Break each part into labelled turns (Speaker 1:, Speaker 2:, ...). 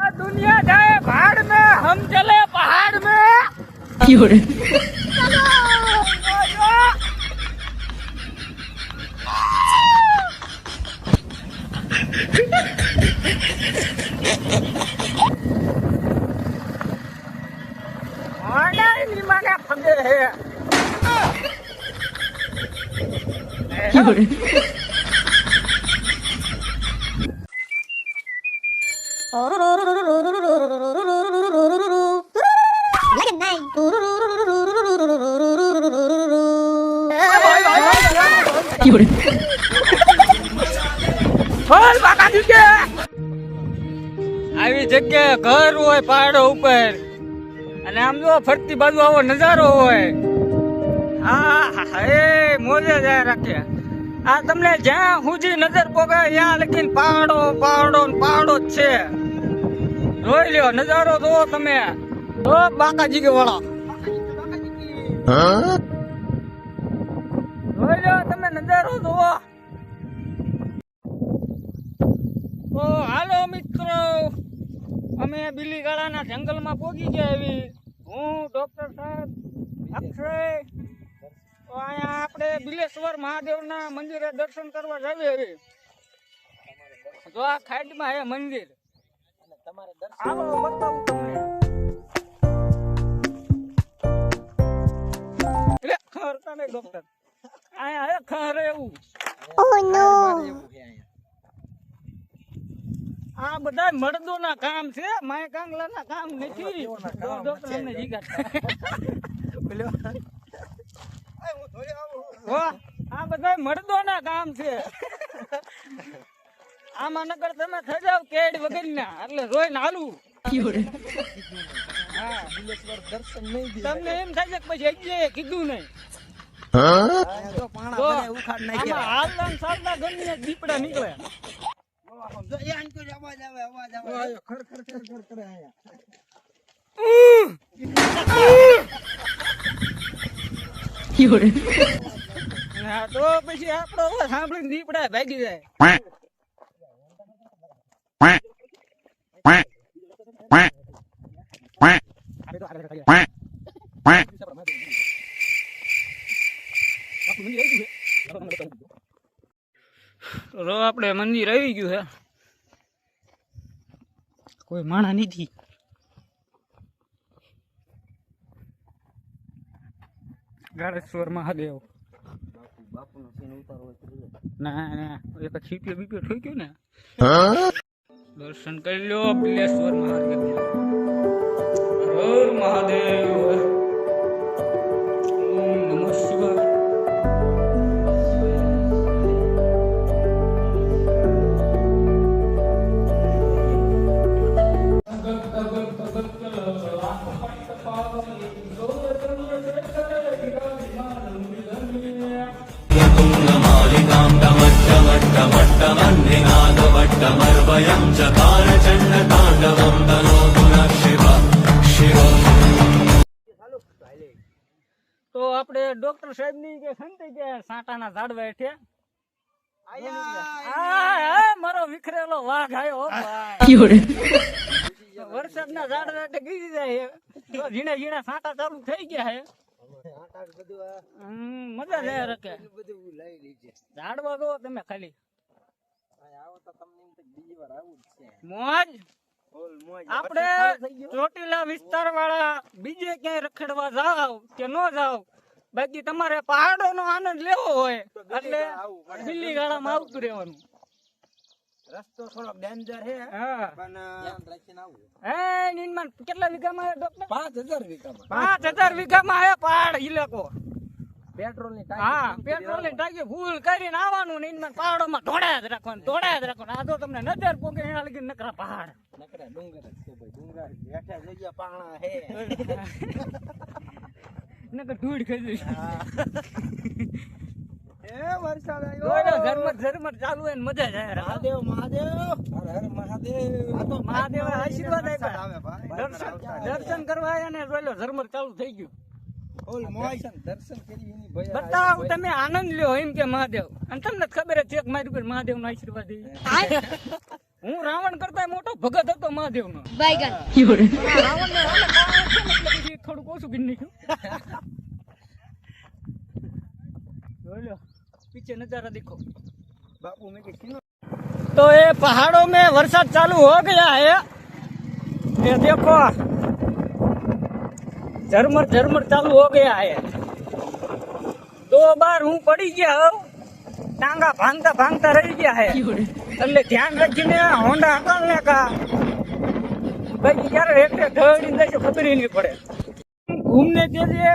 Speaker 1: दुनिया जाए भाड़ में हम चले पहाड़ में
Speaker 2: 有人，
Speaker 1: ની બોલ બાકા દીકે આવી જગ્યાએ ઘર હોય પહાડો ઉપર. અને આમ જો ફરતી બાજુ આવો નજારો હોય. હા હે હા મોજે જાય રાખે. આ તમને જ્યાં સુધી નજર પોગે ત્યાં લખીને પહાડો પહાડો ને પહાડો જ છે. જોઈ લ્યો નજારો જોવો તમે. જો બાકાજી કે વાળા. જોઈ અમે બિલીગાળાના જંગલમાં પહોંચી ગયા એવી. હું, ડોક્ટર સાહેબ, અક્ષય અહીંયા આપણે બિલેશ્વર મહાદેવના મંદિરે દર્શન કરવા જઈએ એવી. જો આ ખાડમાં હે મંદિર. તમારે ખરતા નહીં ડોક્ટર. અહીંયા હે ખર એવું. આ બધા મર્દો ના કામ છે માય કાંગલા ના કામ નથી આ બધા મર્દો ના કામ છે. આમાં નગર તમે સજાવ કેડ વગર ના એટલે
Speaker 2: રોઈ
Speaker 1: નાલું. તમને એમ થાય કે પછી અજ્જે કીધું નહીં. દીપડા નીકળે તો પછી આપણો અવાજ સાંભળીને દીપડા ભાગી જાય રો આપણે મંદિર આવી ગયું છે કોઈ માણા નથી. ગાળેશ્વર મહાદેવ. ના ના એક છીપ્યો બીપ્યો ઠોક્યો ને. દર્શન કરી લો બિલેશ્વર મહાદેવ. તો આપણે ડોક્ટર સાહેબની કે સંતે કે સાંટાના ઝાડવા હેઠે? આ, આ, મારો વિખરેલો વાઘ આવ્યો હો ભાઈ.
Speaker 2: 有人
Speaker 1: ，વરસાદના ઝાડવા હેઠે ગીરી જાય છે. તો ઝીણા ઝીણા સાંટા ચાલુ થઈ ગયા છે હમ, મજા જાય રકે ઝાડવા જો તમે ખાલી. મોજ? આપણે ચોટીલા વિસ્તાર વાળા બીજે ક્યાંય રખડવા જાવ કે ન જાવ બાકી તમારે પહાડો નો આનંદ લેવો હોય. એટલે દિલ્હી ગાળામાં આવતું રહેવાનું.
Speaker 3: રસ્તો થોડો ડેન્જર છે.
Speaker 1: હા.
Speaker 3: પણ ધ્યાન રાખીને આવું.
Speaker 1: હે નીનમાં કેટલા વીઘામાં ડોક્ટર
Speaker 3: પાંચ હજાર વીઘામાં.
Speaker 1: પાંચ હજાર વીઘામાં હે પહાડ ઇલાકો
Speaker 3: પેટ્રોલની
Speaker 1: હા પેટ્રોલની ટાંકી ફૂલ કરીને આવવાનું ને ઇનમાં પહાડોમાં ઢોળ્યા જ રાખવાનું ઢોળ્યા જ રાખવાનું. આ તો તમને નજર પોકે એના લગી નકરા પહાડ.
Speaker 3: નકરા ડુંગર જ છે ભાઈ ડુંગર હેઠા જગ્યા પાણા હે
Speaker 1: નકર ધૂળ ખાઈ જઈશ
Speaker 3: એ વરસાદ
Speaker 1: આવ્યો. ઝરમર ઝરમર ચાલુ હોય ને મજા જ આવે.
Speaker 3: મહાદેવ મહાદેવ. હર હર મહાદેવ. આ તો
Speaker 1: મહાદેવે આશીર્વાદ આપ્યા.
Speaker 3: આવે
Speaker 1: દર્શન દર્શન કરવા આયા ને જોઈ લો ઝરમર ચાલુ થઈ ગયું. બતાવો તમે આનંદ લ્યો એમ કે મહાદેવ અને તમને ખબર જ છે કે મારી ઉપર મહાદેવ નો આશીર્વાદ હું રાવણ કરતા મોટો ભગત હતો મહાદેવ નો રાવણ થોડુંક ઓછું ગીર નીકળ્યું પીછે નજારા દેખો
Speaker 3: બાપુ મેં
Speaker 1: तो ये पहाड़ों में वर्षा चालू हो गया है ये देखो झरमर झरमर चालू हो गया है दो बार हूँ पड़ी गया हूँ टांगा भांगता भांगता रह गया है
Speaker 2: Fiore,
Speaker 1: એટલે ધ્યાન રાખીને હોન્ડા હકાલને કા ભાઈ ક્યારે રેખે ઢળી જાય છે ખબર ही नहीं पड़े घूमने के लिए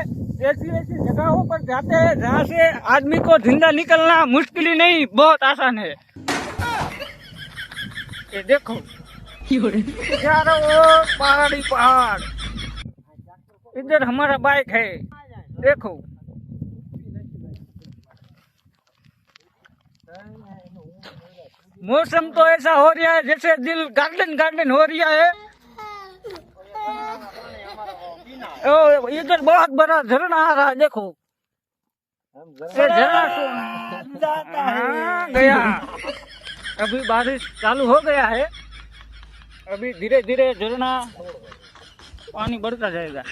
Speaker 1: ऐसी ऐसी जगहों पर जाते हैं जहाँ से आदमी को जिंदा निकलना मुश्किल ही नहीं बहुत आसान है ये देखो
Speaker 2: Fiore,
Speaker 1: चारों ओर पहाड़ी पहाड़ इधर हमारा बाइक है। देखो। मौसम तो ऐसा हो रहा है जैसे दिल गार्डन गार्डन हो रहा है। ओ, इधर बहुत बड़ा झरना आ रहा है देखो। झरना हाँ, गया। अभी बारिश चालू हो गया है। अभी धीरे धीरे झरना પાણી બળતા જાય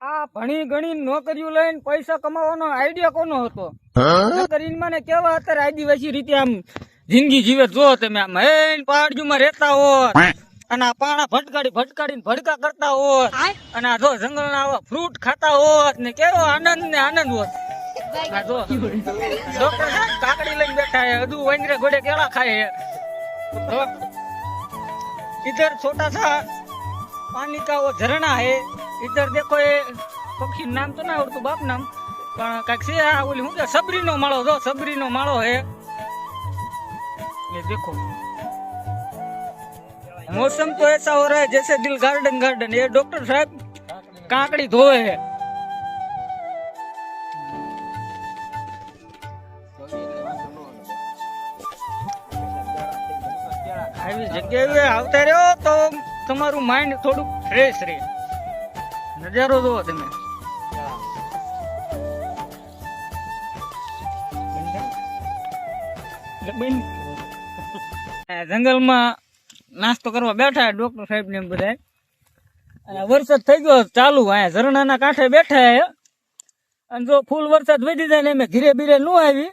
Speaker 1: આ ભણી ગણી નોકરીઓ લઈને પૈસા કમાવાનો આઈડિયા કોનો હતો? મને કેવા અત્યારે આદિવાસી રીતે આમ જિંદગી જીવે જો તમે આમ હેન પાડજુમાં રહેતા હો અને આ પાણા ભટકાડી ભટકાડીને ભડકા કરતા હોત અને આ જો જંગલ ના આવા ફ્રૂટ ખાતા હોત ને કેવો આનંદ ને આનંદ હોત. કાકડી લઈને બેઠા હે હજુ વંજરે ગોડે કેળા ખાય इधर छोटा सा पानी का वो झरना है। इधर देखो ये पक्षी नाम तो ना आवड़તું બાપ નામ પણ કાંઈક છે આ ઓલી શું કે સબરીનો માળો જો સબરીનો માળો હે એ દેખો મોસમ તો એસા હો રહે જૈસે દિલ ગાર્ડન ગાર્ડન એ ડોક્ટર સાહેબ કાંકડી ધોવે હે જગ્યાએ આવતા રહ્યો તો તમારું માઇન્ડ થોડુંક ફ્રેશ રહે. નજારો જુઓ તમે. જંગલમાં નાસ્તો કરવા બેઠા ડોક્ટર સાહેબ ને એમ બધા અને વરસાદ થઈ ગયો ચાલુ અહીંયા ઝરણાના કાંઠે બેઠા હે અને જો ફૂલ વરસાદ વધી જાય ને એમ ઘીરે બીરે નો આવી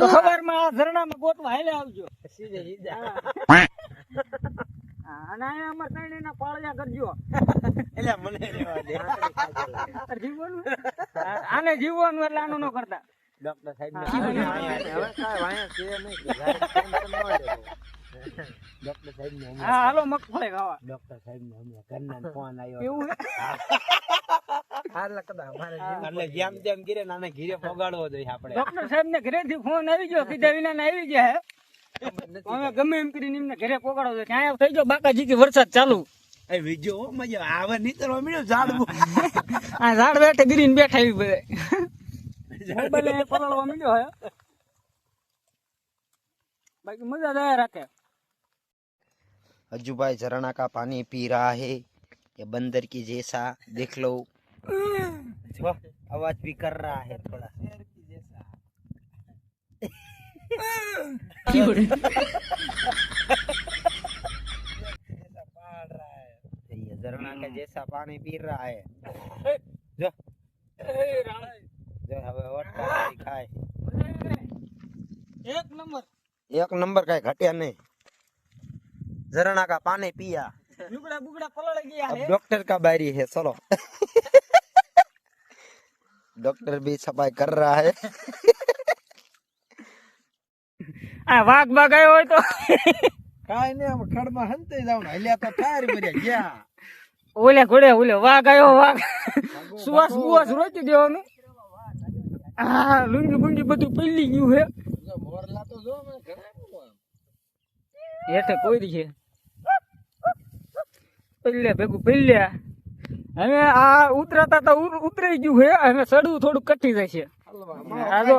Speaker 1: તો સવારમાં આ ઝરણામાં ગોતવા હાલે આવજો.
Speaker 3: સીધે સીધા.
Speaker 1: હા, અને અમારે ત્રણેયના પાળિયા કરજો.
Speaker 3: એટલે મને રહેવા દે.
Speaker 1: જીવવાનું? આને જીવવાનું એટલે આનું ન કરતા.
Speaker 3: ડોક્ટર સાહેબ ન ને
Speaker 1: હાલો મગફળી ખાવા.
Speaker 3: ડોક્ટર સાહેબ ને હમણાં ઘરના ફોન આવ્યો
Speaker 1: એવું
Speaker 3: ઘીરે ફોગાડવો જોઈએ આપણે.
Speaker 1: ડોક્ટર સાહેબ ને ઘરેથી ફોન આવી ગયો કીધા વિના આવી ગયા હે. અમે ગમે એમ કરીને એમને ઘરે પોગાડો છે ત્યાં થઈ ગયો બાકાજી કે વરસાદ ચાલુ
Speaker 3: એ વિજો હો, મજા આવે નીતરવા મળ્યો ઝાડવું
Speaker 1: આ ઝાડ બેઠે ગીરીને બેઠા એવી બધે મોબાઈલ પલળવા મળ્યો હે બાકી મજા જ આયા રાખે
Speaker 4: अज्जू भाई झरना का पानी पी रहा है ये बंदर की जैसा देख लो
Speaker 3: वाह, आवाज भी कर रहा है थोड़ा
Speaker 2: Fiore,
Speaker 4: ये झरना का जैसा पानी पी रहा है।
Speaker 1: जो।
Speaker 4: जो हवे खाए
Speaker 1: एक नंबर।
Speaker 4: एक नंबर का घटिया नहीं। झरना का पानी पिया।
Speaker 1: बुगड़ा बुगड़ा पलड़
Speaker 4: गया
Speaker 1: है।
Speaker 4: डॉक्टर का बारी है चलो। डॉक्टर भी सफ़ाई कर रहा है।
Speaker 1: આ વાઘ બાગ આવ્યો હોય તો.
Speaker 3: કાઈ નઈ આમ ખડમાં હંતે જાવ ને. હલ્યા તો ઠાર મર્યા ગયા.
Speaker 1: ઓલે ઘોડે ઓલે વાઘ આવ્યો વાઘ. સુવાસ બુવાસ રોકી દેવાનું હા લુંગી બુંગી બધું પલ્લી ગયું હે.
Speaker 3: મોરલા તો જો મને ઘણા
Speaker 1: હેઠે કોઈ છે. પલ્લે ભેગું પીલ્યા હવે આ ઉતરાતા તો ઉતરી ઉતરાઈ ગયું હે અને સડવું થોડું કઠી જાય છે આ
Speaker 3: દે.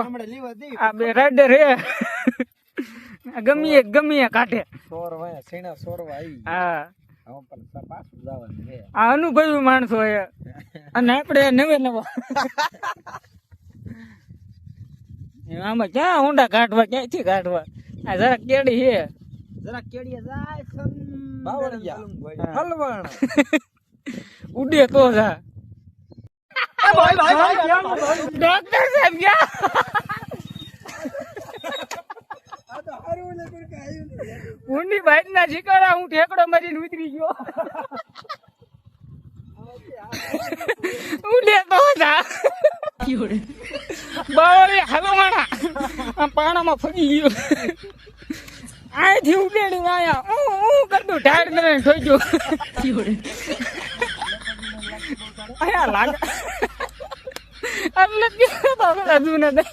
Speaker 1: બે રાઈડર હે. ગમીએ ગમીએ કાઢે.
Speaker 3: સોર વાયા સીણા સોરવા આવી
Speaker 1: હા. આ અનુભવી માણસો એ. અને આપણે નવે નવા. આમાં ક્યાં ઊંડા કાઢવા ક્યાંથી કાઢવા? આ જરા કેડી છે.
Speaker 3: જરા કેડીએ જાય
Speaker 4: બાવળિયા.
Speaker 3: હલવણ.
Speaker 1: ઉડે તો જા. ડોક્ટર સાહેબ ક્યાં? ઊંડી બાઈક ના શિકારા હું ઠેકડો મારીને ઉતરી ગયો ઉડે તો જા
Speaker 2: Fiore.
Speaker 1: બાવળી હલવાણા આ પાણામાં ફરી ગયો અહીંથી ઉડેડી આયા હું હું કરતું ટાયર કરીને ઠોઈ ગયો. અહીંયા લાગે હતો, ને.
Speaker 3: એમ નથી